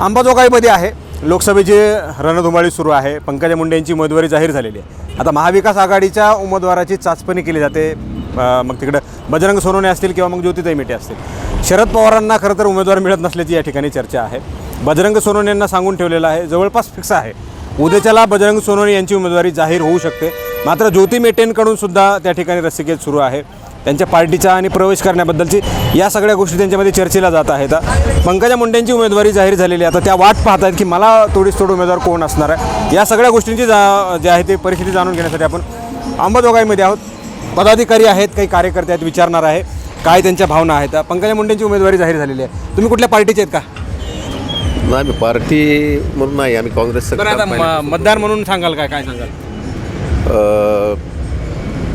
अंबाजोगाईमध्ये आहे. लोकसभेची रणधुमाळी सुरू आहे. पंकजा मुंडे यांची उमेदवारी जाहीर झालेली आहे. आता महाविकास आघाडीच्या उमेदवाराची चाचपणी केली जाते. मग तिकडं बजरंग सोनवणे असतील किंवा मग ज्योतिताई मेटे असतील. शरद पवारांना खरं तर उमेदवार मिळत नसल्याची या ठिकाणी चर्चा आहे. बजरंग सोनवणे यांना सांगून ठेवलेलं आहे जवळपास फिक्स आहे. उद्याच्याला बजरंग सोनवणे यांची उमेदवारी जाहीर होऊ शकते. मात्र ज्योती मेटेंकडून सुद्धा त्या ठिकाणी रस्सिकेत सुरू आहे. त्यांच्या पार्टीचा आणि प्रवेश करण्याबद्दलची या सगळ्या गोष्टी त्यांच्यामध्ये चर्चेला जात आहेत. पंकजा मुंडेंची उमेदवारी जाहीर झालेली आहे. आता त्या वाट पाहत आहेत की मला थोडीच थोड उमेदवार कोण असणार आहे? या सगळ्या गोष्टींची जा जे आहे ते परिस्थिती जाणून घेण्यासाठी आपण अंबाजोगाईमध्ये आहोत. पदाधिकारी आहेत काही कार्यकर्ते आहेत विचारणार आहे काय त्यांच्या भावना आहेत. पंकजा मुंडेंची उमेदवारी जाहीर झालेली आहे. तुम्ही कुठल्या पार्टीचे आहेत का? नाही आम्ही पार्टी म्हणून नाही आम्ही काँग्रेसचं बरं आता. म- मतदार म्हणून सांगाल काय काय सांगाल?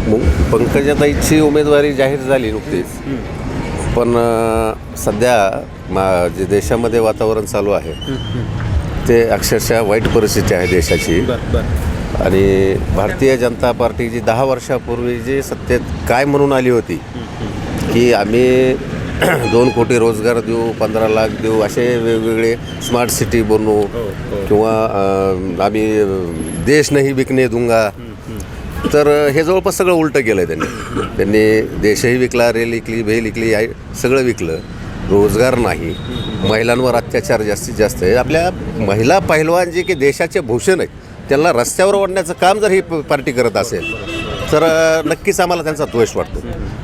मग पंकजाताईची उमेदवारी जाहीर झाली नुकतीच. पण सध्या मा जे देशामध्ये वातावरण चालू आहे ते अक्षरशः वाईट परिस्थिती आहे देशाची. आणि भारतीय जनता पार्टी जी दहा वर्षापूर्वी जी सत्तेत काय म्हणून आली होती की आम्ही दोन कोटी रोजगार देऊ पंधरा लाख देऊ असे वेगवेगळे स्मार्ट सिटी बनवू किंवा अं, आम्ही अं, देश नाही विकणे दूंगा तर हे जवळपास सगळं उलटं केलं आहे त्यांनी. त्यांनी देशही विकला रेल विकली भेल विकली आहे सगळं विकलं. रोजगार नाही. महिलांवर अत्याचार जास्तीत जास्त आहे. आपल्या महिला पहिलवान जे की देशाचे भूषण आहेत त्यांना रस्त्यावर ओढण्याचं काम जर ही प- पार्टी करत असेल तर नक्कीच आम्हाला त्यांचा द्वेष वाटतो.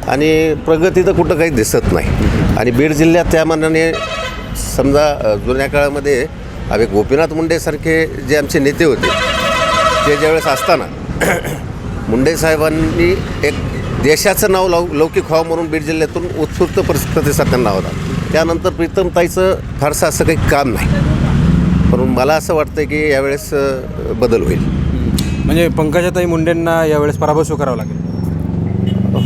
आणि प्रगती तर कुठं काही दिसत नाही. आणि बीड जिल्ह्यात त्या मानाने समजा जुन्या काळामध्ये आम्ही गोपीनाथ मुंडेसारखे जे आमचे नेते होते ते ज्यावेळेस असताना मुंडे साहेबांनी एक देशाचं नाव लौ लौकिक व्हावं म्हणून बीड जिल्ह्यातून उत्स्फूर्त प्रतिसाद त्यांना होता. त्यानंतर प्रीतमताईचं फारसं असं काही काम नाही. म्हणून मला असं वाटतं की यावेळेस बदल होईल. म्हणजे पंकजाताई मुंडेंना यावेळेस पराभव स्वीकारावा लागेल.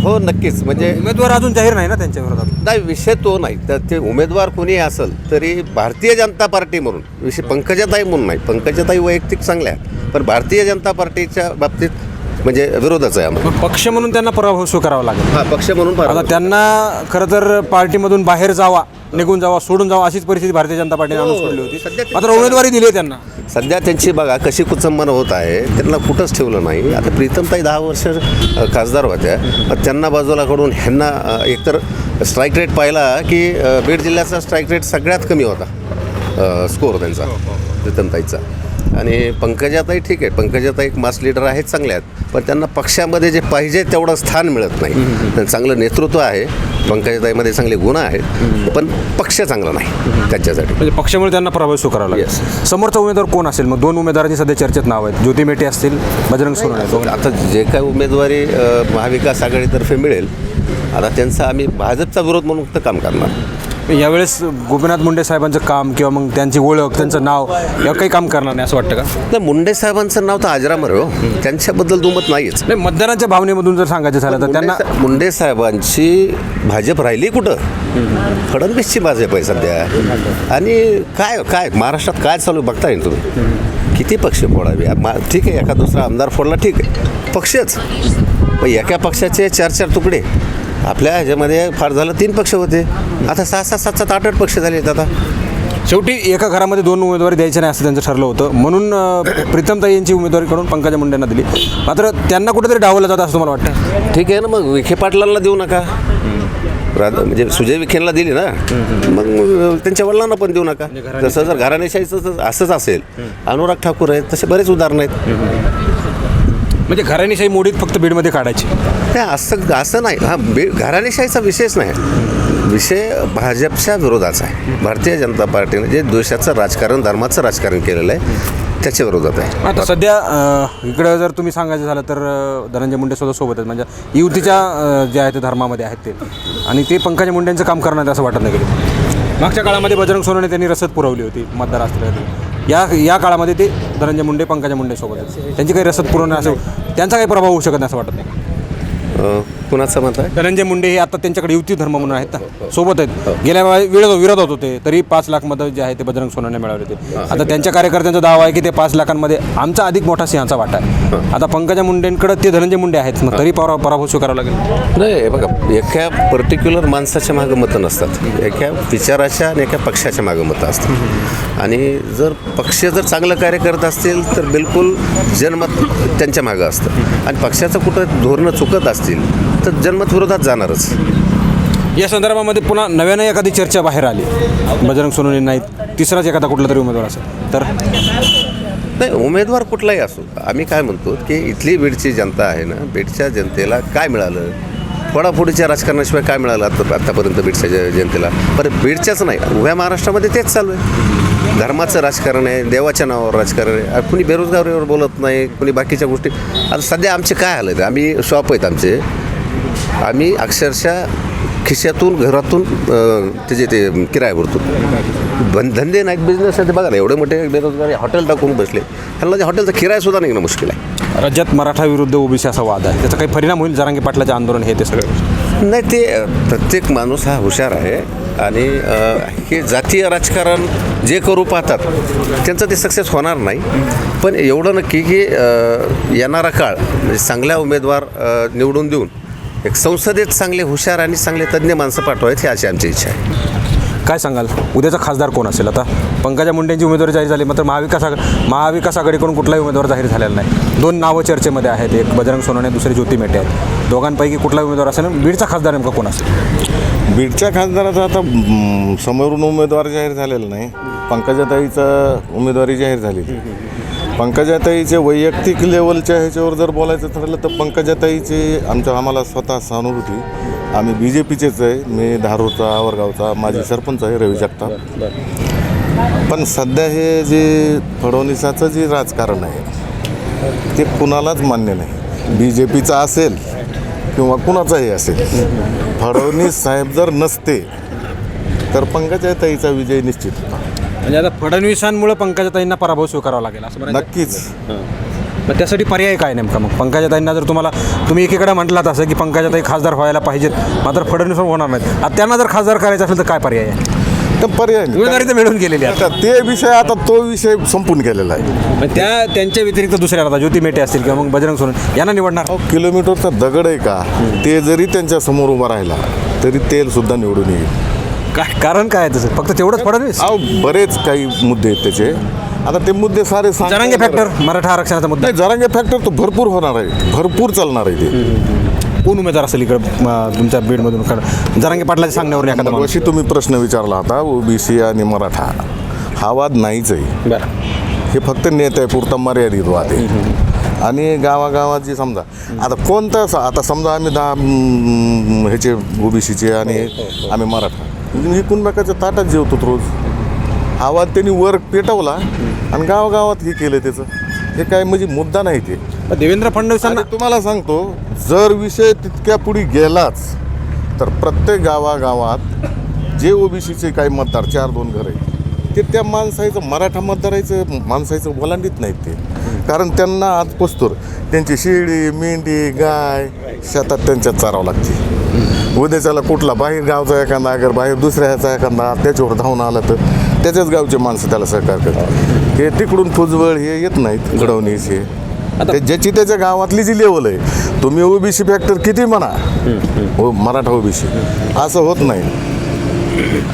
हो नक्कीच. म्हणजे उमेदवार अजून जाहीर नाही ना त्यांच्या विरोधात? नाही विषय तो नाही. तर ते उमेदवार कोणी असेल तरी भारतीय जनता पार्टी म्हणून विषय पंकजाताई म्हणून नाही. पंकजाताई वैयक्तिक चांगल्या पण भारतीय जनता पार्टीच्या बाबतीत म्हणजे विरोधच आहे आम्हाला. पक्ष म्हणून त्यांना पराभव स्वीकारावा लागेल. हा पक्ष म्हणून आता त्यांना खरं तर पार्टीमधून बाहेर जावा निघून जावा सोडून जावा अशीच परिस्थिती भारतीय जनता पार्टीने आणून सोडली होती. ते- मात्र उमेदवारी दिली आहे त्यांना. सध्या त्यांची बघा कशी कुचंबन होत आहे त्यांना कुठंच ठेवलं नाही. आता प्रीतमताई दहा वर्ष अ, खासदार होत्या. त्यांना बाजूला कडून ह्यांना अ, एकतर स्ट्राईक रेट पाहिला की अ, बीड जिल्ह्याचा स्ट्राईक रेट सगळ्यात कमी होता स्कोर त्यांचा प्रीतमताईचा. आणि पंकजाताई ठीक आहे. पंकजाताई एक मास लिडर आहेत चांगल्या आहेत. पण त्यांना पक्षामध्ये जे पाहिजे तेवढं स्थान मिळत नाही. चांगलं नेतृत्व आहे. पंकजाताईमध्ये चांगले गुण आहेत. पण पक्ष चांगला नाही त्यांच्यासाठी. म्हणजे पक्षामुळे त्यांना पराभव स्वीकारावा लागेल. समोरचा उमेदवार कोण असेल? मग दोन उमेदवारांची सध्या चर्चेत नाव आहेत. ज्योती मेटे असतील बजरंग सोनवणे आता जे काही उमेदवारी महाविकास आघाडीतर्फे मिळेल आता त्यांचा आम्ही भाजपचा विरोध म्हणून फक्त काम करणार. यावेळेस गोपीनाथ मुंडे साहेबांचं काम किंवा मग त्यांची ओळख त्यांचं नाव या काही काम करणार नाही असं वाटतं का? नाही मुंडे साहेबांचं नाव तर अजरामर आहे हो. त्यांच्याबद्दल दुमत नाहीच नाही मतदारांच्या भावनेमधून जर सांगायचं झालं तर त्यांना मुंडे साहेबांची भाजप राहिली कुठं? फडणवीसची भाजप आहे सध्या. आणि काय काय महाराष्ट्रात काय चालू आहे बघता येईल तुम्ही? किती पक्ष फोडावे? ठीक आहे एका दुसरा आमदार फोडला ठीक आहे. पक्षच. एका पक्षाचे चार चार तुकडे. आपल्या ह्याच्यामध्ये फार झालं तीन पक्ष होते. आता सहा सात सात सात आठ आठ पक्ष झाले आहेत आता. शेवटी एका घरामध्ये दोन उमेदवारी द्यायचे नाही असं त्यांचं ठरलं होतं. म्हणून प्रीतमताई यांची उमेदवारी कडून पंकजा मुंडेंना दिली. मात्र त्यांना कुठेतरी डावलं जातं असं तुम्हाला वाटतं? ठीक आहे ना मग विखे पाटलांना देऊ नका. राध- म्हणजे सुजय विखेंना दिली ना मग त्यांच्या वडिलांना पण देऊ नका. जर घराणेशाहीचं जर असंच असेल. अनुराग ठाकूर आहेत तसे बरेच उदाहरणं आहेत. म्हणजे घराणीशाही मोडीत फक्त बीडमध्ये काढायची. नाही असं असं नाही. हा बे घराणेशाहीचा विषयच नाही. विषय भाजपच्या विरोधाचा आहे. भारतीय जनता पार्टीने जे देशाचं राजकारण धर्माचं राजकारण केलेलं आहे त्याच्या विरोधात आहे. आता सध्या इकडं जर तुम्ही सांगायचं झालं तर धनंजय मुंडे सुद्धा सोबत आहेत. म्हणजे युतीच्या जे आहे ते धर्मामध्ये आहेत ते. आणि ते पंकजा मुंडेंचं काम करणार असं वाटत नाही मागच्या काळामध्ये बजरंग सोनवणे त्यांनी रसद पुरवली होती मतदार असतील या या काळामध्ये ते धनंजय मुंडे पंकजा मुंडेसोबत त्यांची काही रसद पुरवणं असं त्यांचा काही प्रभाव होऊ शकत नाही असं वाटत नाही. कुणाचं मत आहे? धनंजय मुंडे हे आता त्यांच्याकडे युती धर्म म्हणून आहेत ना. सोबत आहेत. गेल्या वेळा विरोध विरोधात होते तरी पाच लाख मतं जे आहे ते बजरंग सोनवणे मिळवले होते. आता त्यांच्या कार्यकर्त्यांचा दावा आहे की ते पाच लाखांमध्ये आमचा अधिक मोठा सिंहाचा वाटा आहे. आता पंकजा मुंडेंकडे ते धनंजय मुंडे आहेत. मग तरी परा पराभव स्वीकारावा लागेल. नाही हे बघा एका पर्टिक्युलर माणसाच्या मागं मतं नसतात. एका विचाराच्या आणि एका पक्षाच्या मागं मतं असतात. आणि जर पक्ष जर चांगलं कार्य करत असतील तर बिलकुल जनमत त्यांच्या मागं असतं. आणि पक्षाचं कुठं धोरणं चुकत असतील तर जनमत विरोधात जाणारच. या संदर्भामध्ये पुन्हा नव्यानं एखादी चर्चा बाहेर आली. बजरंग सोनवणे नाहीत. तिसराच एखादा कुठला तरी उमेदवार असेल. तर? नाही उमेदवार कुठलाही असो आम्ही काय म्हणतो की इथली बीडची जनता आहे ना बीडच्या जनतेला काय मिळालं? फोडाफोडीच्या राजकारणाशिवाय काय मिळालं आता आत्तापर्यंत बीडच्या जनतेला? बरं बीडच्याच नाही. उभ्या महाराष्ट्रामध्ये तेच चालू आहे. धर्माचं राजकारण आहे देवाच्या नावावर राजकारण आहे. कुणी बेरोजगारीवर बोलत नाही कुणी बाकीच्या गोष्टी आता सध्या आमचे काय हालत आहे आम्ही शॉप आहेत आमचे. आम्ही अक्षरशः खिशातून घरातून त्याचे ते किराया भरतो. बन धंदे नाहीत बिझनेस आहे ते बघा ना एवढे मोठे बेरोजगारी हॉटेल टाकून बसले. ह्यांना त्या हॉटेलचा किराया सुद्धा निघणं मुश्किल आहे. राज्यात मराठा विरुद्ध ओबीसी असा वाद आहे. त्याचा काही परिणाम होईल? जरांगे पाटलाचे आंदोलन हे ते सगळं नाही ते प्रत्येक माणूस हा हुशार आहे आणि हे जातीय राजकारण जे करू पाहतात त्यांचं ते सक्सेस होणार नाही. पण एवढं नक्की की येणारा काळ म्हणजे चांगल्या उमेदवार निवडून देऊन एक संसदेत चांगले हुशार आणि चांगले तज्ज्ञ माणसं पाठवायत ही अशी आमची इच्छा आहे. काय सांगाल? उद्याचा खासदार कोण असेल आता? पंकजा मुंडेंची उमेदवारी जाहीर झाली मात्र महाविकास आघाडी महाविकास आघाडीकडून कुठलाही उमेदवार जाहीर झालेला नाही. दोन नावं चर्चेमध्ये आहेत एक बजरंग सोनवणे दुसरे ज्योती मेटे आहेत. दोघांपैकी कुठलाही उमेदवार असेल बीडचा खासदार नेमका कोण असेल? बीडच्या खासदाराचा आता समोरून उमेदवार जाहीर झालेला नाही. पंकजाताईचा उमेदवारी जाहीर झालेली पंकजाताईचे वैयक्तिक लेवलच्या ह्याच्यावर जर बोलायचं ठरलं तर पंकजाताईचे आमच्या आम्हाला स्वतः सहानुभूती. आम्ही बी जे पीचेच आहे. मी धारूरचा आवरगावचा माजी सरपंच आहे रवी जगताप. पण सध्या हे जे फडणवीसाचं जे राजकारण आहे ते कुणालाच मान्य नाही. बी जे पीचं असेल किंवा कुणाचाही असेल. फडणवीस साहेब जर नसते तर पंकजाताईचा विजय निश्चित होता. म्हणजे आता फडणवीसांमुळे पंकजाताईंना पराभव स्वीकारावा लागेल असं म्हणायचं? नक्कीच. मग त्यासाठी पर्याय काय नेमका मग? पंकजाताईंना जर तुम्हाला तुम्ही एकीकडे म्हटलात असं की पंकजाताई खासदार व्हायला पाहिजेत मात्र फडणवीस होणार नाहीत. आता त्यांना जर खासदार करायचं असेल तर काय पर्याय आहे? तर पर्याय नाही. उमेदवारी तर मिळून गेलेली आहे. आता ते विषय आता तो विषय संपून गेलेला आहे. मग त्या त्यांच्या व्यतिरिक्त दुसऱ्या आता ज्योती मेटे असतील किंवा मग बजरंग सोनवणे यांना निवडणार? अहो किलोमीटरचा दगड आहे का? ते जरी त्यांच्यासमोर उभा राहिला तरी तेल सुद्धा निवडून येईल. काय कारण काय आहे तसं फक्त तेवढंच फडणवीस अहो बरेच काही मुद्दे आहेत त्याचे. आता ते मुद्दे सारे जरांगे फॅक्टर मराठा आरक्षणाचा मुद्दा. नाही जरांगे फॅक्टर तो भरपूर होणार आहे. भरपूर चालणार आहे ते. कोण उमेदवार असेल इकडं म, तुमच्या बीडमधून? कारण जरांगे पाटलाच्या सांगण्यावर एखादा माणूस. अशी तुम्ही प्रश्न विचारला होता ओबीसी आणि मराठा. हा वाद नाहीच आहे. बरं. हे फक्त नेत्यापुरता मर्यादित वाद आहे. आणि गावागावात जे समजा आता कोणतं आता समजा आम्ही दहा हम्म, ह्याचे ओबीसीचे आणि आम्ही मराठा. म्हणजे कुणबाकाच्या ताटात जेवतो रोज. हा वाद त्यांनी वर पेटवला आणि गावागावात हे केलं त्याचं. हे काय म्हणजे मुद्दा नाही ते. पण देवेंद्र फडणवीसांना आणि तुम्हाला सांगतो जर विषय तितक्या पुढे गेलाच तर प्रत्येक गावागावात जे ओबीसीचे काही मतदार चार दोन घर आहे ते त्या माणसाचं मराठा मतदाराचं माणसाचं ओलांडीत नाहीत ते. कारण त्यांना आज पोचतोर त्यांची शेळी मेंढी गाय शेतात त्यांच्यात चारावं लागते. उद्याच्याला कुठला बाहेर गावचा एखादा अगर बाहेर दुसऱ्या ह्याचा एखादा त्याच्यावर धावून आला तर त्याच्याच गावचे माणसं त्याला सहकार करतात. हे तिकडून फुजवळ हे येत नाहीत घडवणीस हे. ते ज्याची त्याच्या गावातली जी लेवल आहे तुम्ही ओबीसी फॅक्टर किती म्हणा. हो मराठा ओबीसी. असं होत नाही.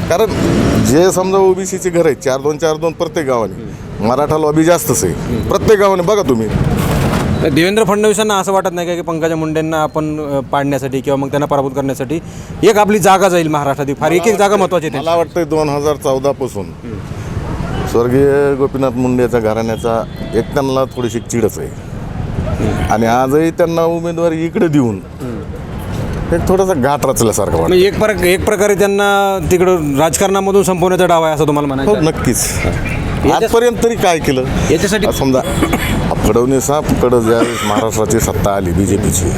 कारण जे समजा ओबीसीचे घर आहेत चार दोन चार दोन प्रत्येक गावाने. मराठा लॉबी जास्तच आहे. प्रत्येक गावाने बघा तुम्ही. देवेंद्र फडणवीसांना असं वाटत नाही का की पंकजा मुंडेंना आपण पाडण्यासाठी किंवा मग त्यांना पराभूत करण्यासाठी एक आपली जागा जाईल महाराष्ट्रातील फार एक एक जागा महत्वाची आहे मला वाटतंय दोन हजार चौदापासून स्वर्गीय गोपीनाथ मुंडेच्या घराण्याचा एक त्यांना थोडीशी चिडच आहे. आणि आजही त्यांना उमेदवारी इकडे देऊन एक थोडासा घाट रचल्यासारखं वाटतं. म्हणजे एक प्रक एक प्रकारे त्यांना तिकडं राजकारणामधून संपवण्याचा डाव आहे असं तुम्हाला हो म्हणायचं नक्कीच. आजपर्यंत तरी काय केलं? याच्यासाठी आता समजा फडणवीसाकडं ज्यावेळेस महाराष्ट्राची सत्ता आली बी जे पीची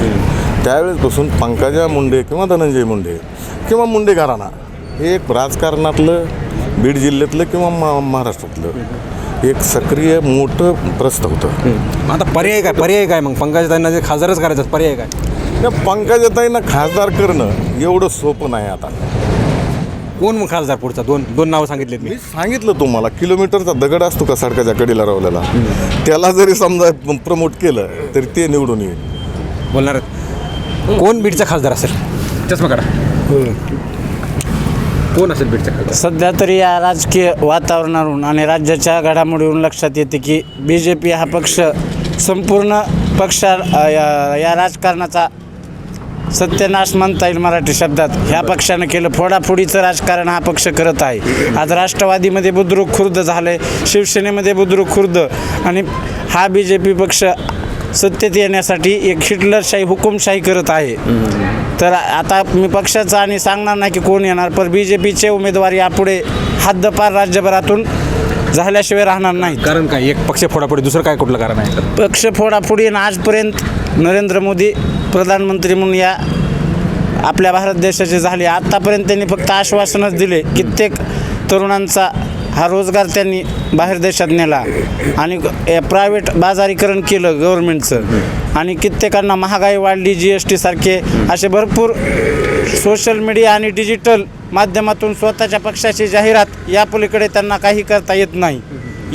त्यावेळेसपासून पंकजा मुंडे किंवा धनंजय मुंडे किंवा मुंडे घराणा हे एक राजकारणातलं बीड जिल्ह्यातलं किंवा मा महाराष्ट्रातलं एक सक्रिय मोठं प्रस्थ होतं. आता पर्याय काय? पर्याय काय मग? पंकजा त्यांना जे खासदारच करायचं पर्याय काय? त्या पंकजाताईंना खासदार करणं एवढं सोपं नाही आता. कोण मग खासदार पुढचा? दोन दोन नावं सांगितलेत मी. मी सांगितलं तुम्हाला किलोमीटरचा दगड असतो का सडकाच्या कडेला रावलेला त्याला जरी समजा प्रमोट केलं तरी ते निवडून येईल. बोलणार आहेत. कोण बीडचा खासदार असेल? चष्मा काढा. कोण असेल बीडचा खासदार? सध्या तरी या राजकीय वातावरणावरून आणि राज्याच्या घडामोडीवरून लक्षात येते की बी जे पी हा पक्ष संपूर्ण पक्षा या या राजकारणाचा सत्यानाश म्हणता येईल मराठी शब्दात. ह्या पक्षानं केलं फोडाफोडीचं राजकारण हा पक्ष करत आहे. आज राष्ट्रवादीमध्ये बुद्रुक खुर्द झालं शिवसेनेमध्ये बुद्रुक खुर्द आणि हा बी जे पी पक्ष सत्तेत येण्यासाठी एक हिटलरशाही हुकुमशाही करत आहे. तर आता मी पक्षाचं आणि सांगणार नाही की कोण येणार पण बी जे पीचे उमेदवार यापुढे हद्दपार राज्यभरातून झाल्याशिवाय राहणार नाहीत. कारण काय? एक पक्ष फोडाफोडी दुसरं काय कुठलं कारण आहे? पक्ष फोडाफोडी आणि आजपर्यंत नरेंद्र मोदी प्रधानमंत्री म्हणून या आपल्या भारत देशाचे झाले. आत्तापर्यंत त्यांनी फक्त आश्वासनच दिले कित्येक तरुणांचा हा रोजगार त्यांनी बाहेर देशात नेला. आणि प्रायव्हेट बाजारीकरण केलं गव्हर्नमेंटचं आणि कित्येकांना महागाई वाढली जी एस टीसारखे असे भरपूर सोशल मीडिया आणि डिजिटल माध्यमातून स्वतःच्या पक्षाची जाहिरात या पलीकडे त्यांना काही करता येत नाही.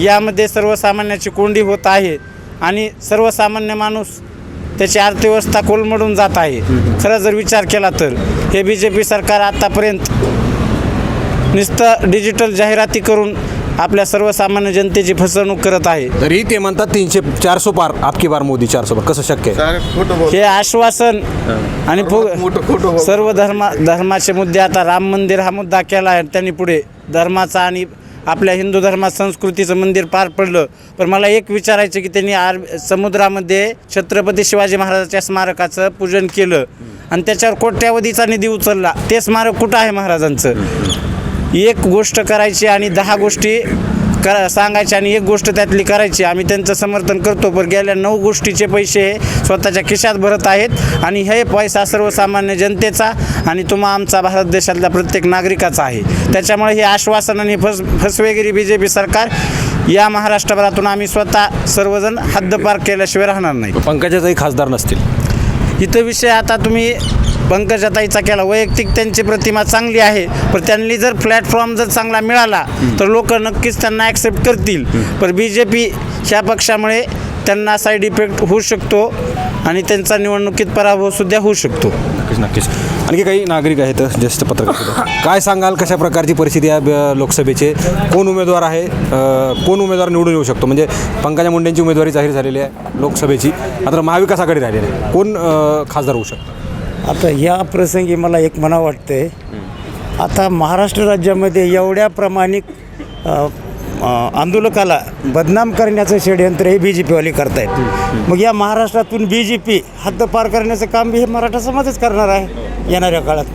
यामध्ये सर्वसामान्याची कोंडी होत आहे. आणि सर्वसामान्य माणूस त्याची अर्थव्यवस्था कोलमडून जात आहे. खरं जर विचार केला तर हे बी जे पी सरकार आत्तापर्यंत नुसतं डिजिटल जाहिराती करून आपल्या सर्वसामान्य जनतेची फसवणूक करत आहे. तरी ते म्हणतात तीनशे चारशे पार आपकी बार मोदी चारशे पार. कसं शक्य आहे? हे आश्वासन आणि. सर्व धर्मा धर्माचे मुद्दे आता राम मंदिर हा मुद्दा केला आहे त्यांनी पुढे धर्माचा आणि आपल्या हिंदू धर्मात संस्कृतीचं मंदिर पार पडलं. पण मला एक विचारायचं की त्यांनी आर समुद्रामध्ये छत्रपती शिवाजी महाराजाच्या स्मारकाचं पूजन केलं. आणि त्याच्यावर कोट्यावधीचा निधी उचलला. ते स्मारक कुठं आहे महाराजांचं? एक गोष्ट करायची आणि दहा गोष्टी करा सांगायची आणि एक गोष्ट त्यातली करायची. आम्ही त्यांचं समर्थन करतो पण गेल्या नऊ गोष्टीचे पैसे हे स्वतःच्या खिशात भरत आहेत आणि हे पैसा सर्वसामान्य जनतेचा आणि तुम्हा आमचा भारत देशातल्या प्रत्येक नागरिकाचा आहे. त्याच्यामुळे हे आश्वासन आणि फस फसवेगिरी बी जे पी सरकार या महाराष्ट्रभरातून आम्ही स्वतः सर्वजण हद्दपार केल्याशिवाय राहणार नाही. पंकजाचाही खासदार नसतील. इथं विषय आता तुम्ही पंकजाताईचा केला. वैयक्तिक त्यांची प्रतिमा चांगली आहे पण त्यांनी जर प्लॅटफॉर्म जर चांगला मिळाला तर लोक नक्कीच त्यांना ॲक्सेप्ट करतील. पण बी जे पी ह्या पक्षामुळे त्यांना साईड इफेक्ट होऊ शकतो आणि त्यांचा निवडणुकीत पराभव सुद्धा होऊ शकतो. नक्कीच नक्कीच. आणखी काही नागरिक आहेत ज्येष्ठ पत्रकार. काय सांगाल कशा प्रकारची परिस्थिती आहे लोकसभेचे? कोण उमेदवार आहे? कोण उमेदवार निवडून येऊ शकतो? म्हणजे पंकजा मुंडेंची उमेदवारी जाहीर झालेली आहे लोकसभेची. मात्र महाविकास आघाडी राहिलेली आहे. कोण खासदार होऊ शकतं? आता या प्रसंगी मला एक म्हणा वाटते आता महाराष्ट्र राज्यामध्ये एवढ्या प्रमाणिक आंदोलकाला बदनाम करण्याचं षडयंत्र हे बी जे पीवाले करतायत. मग या महाराष्ट्रातून बी जे पी हद्दपार करण्याचं काम हे मराठा समाजच करणार आहे येणाऱ्या काळात.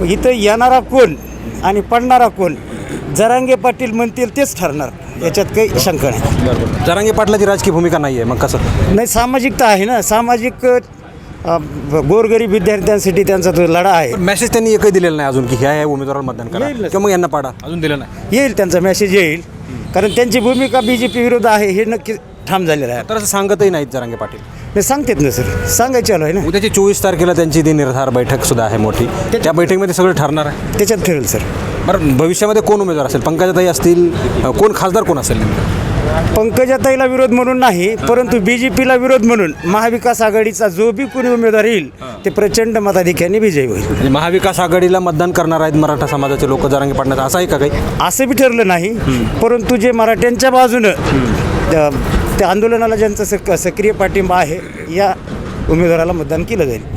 मग इथं येणारा कोण आणि पडणारा कोण जरांगे पाटील म्हणतील तेच ठरणार. याच्यात काही शंका नाही. जरांगे पाटलाची राजकीय भूमिका नाही आहे मग कसं? नाही सामाजिकता आहे ना. सामाजिक गोरगरीब विद्यार्थ्यांसाठी त्यांचा तो लढा आहे. मेसेज त्यांनी एकही दिलेला नाही अजून की ह्या ह्या उमेदवाराला मतदान करा. मग यांना पाडा. अजून दिलं नाही. येईल त्यांचा मेसेज येईल. कारण त्यांची भूमिका बी जे पी विरुद्ध आहे हे नक्की ठाम झालेलं आहे. तर असं सांगतही नाहीत जरांगे पाटील. नाही सांगतेत ना सर सांगायचे आलो आहे ना. उद्याची चोवीस तारखेला त्यांची ती निर्धार बैठक सुद्धा आहे मोठी. त्या बैठकीमध्ये सगळं ठरणार आहे. त्याच्यात ठरेल सर. बरं भविष्यामध्ये कोण उमेदवार असेल? पंकजाताई असतील अ, कोण खासदार कोण असेल? पंकजाताईला विरोध म्हणून नाही परंतु बी जे पीला विरोध म्हणून महाविकास आघाडीचा जो बी कोणी उमेदवार येईल ते प्रचंड मताधिक्याने विजयी होईल. म्हणजे महाविकास आघाडीला मतदान करणार आहेत मराठा समाजाचे लोक जरांगे पाटण्याचं असं आहे का काही? असं बी ठरलं नाही परंतु जे मराठ्यांच्या बाजूनं त्या आंदोलनाला ज्यांचा सक सक्रिय पाठिंबा आहे या उमेदवाराला मतदान केलं जाईल.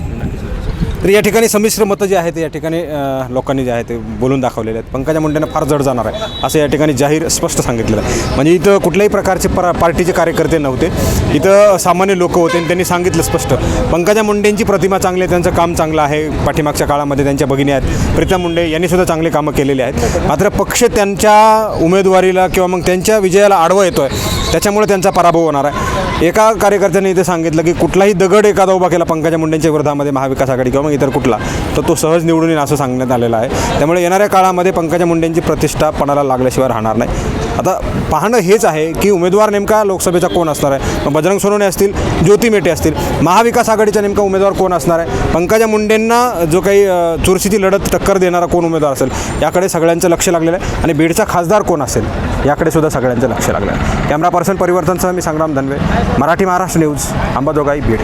तर या ठिकाणी संमिश्र मतं जे आहेत या ठिकाणी लोकांनी जे आहे ते बोलून दाखवलेले आहेत. पंकजा मुंडेंना फार जड जाणार आहे असं या ठिकाणी जाहीर स्पष्ट सांगितलेलं आहे. म्हणजे इथं कुठल्याही प्रकारचे परा पार्टीचे कार्यकर्ते नव्हते. इथं सामान्य लोक होते आणि त्यांनी सांगितलं स्पष्ट. पंकजा मुंडेंची प्रतिमा चांगली आहे त्यांचं काम चांगलं आहे. पाठीमागच्या काळामध्ये त्यांच्या भगिनी आहेत. प्रीता मुंडे यांनी सुद्धा चांगली कामं केलेली आहेत. मात्र पक्ष त्यांच्या उमेदवारीला किंवा मग त्यांच्या विजयाला आडवा येतो आहे त्याच्यामुळे त्यांचा पराभव होणार आहे. एका कार्यकर्त्याने इथे सांगितलं की कुठलाही दगड एखादा उभा केला पंकजा मुंडेंच्या विरोधामध्ये महाविकास आघाडी किंवा मग इतर कुठला तर तो सहज निवडून येईल असं सांगण्यात आलेलं आहे. त्यामुळे येणाऱ्या काळामध्ये पंकजा मुंडेंची प्रतिष्ठा पणाला लागल्याशिवाय राहणार नाही. आता पाहणं हेच आहे की उमेदवार नेमका लोकसभेचा कोण असणार आहे? मग बजरंग सोनवणे असतील ज्योती मेटे असतील महाविकास आघाडीचा नेमका उमेदवार कोण असणार आहे? पंकजा मुंडेंना जो काही चुरशीची लढत टक्कर देणारा कोण उमेदवार असेल याकडे सगळ्यांचं लक्ष लागलेलं आहे. आणि बीडचा खासदार कोण असेल याकडे सुद्धा सगळ्यांचं लक्ष लागलं आहे. कॅमेरा पर्सन परिवर्तनसह मी संग्राम धनवे मराठी महाराष्ट्र न्यूज अंबाजोगाई बीड.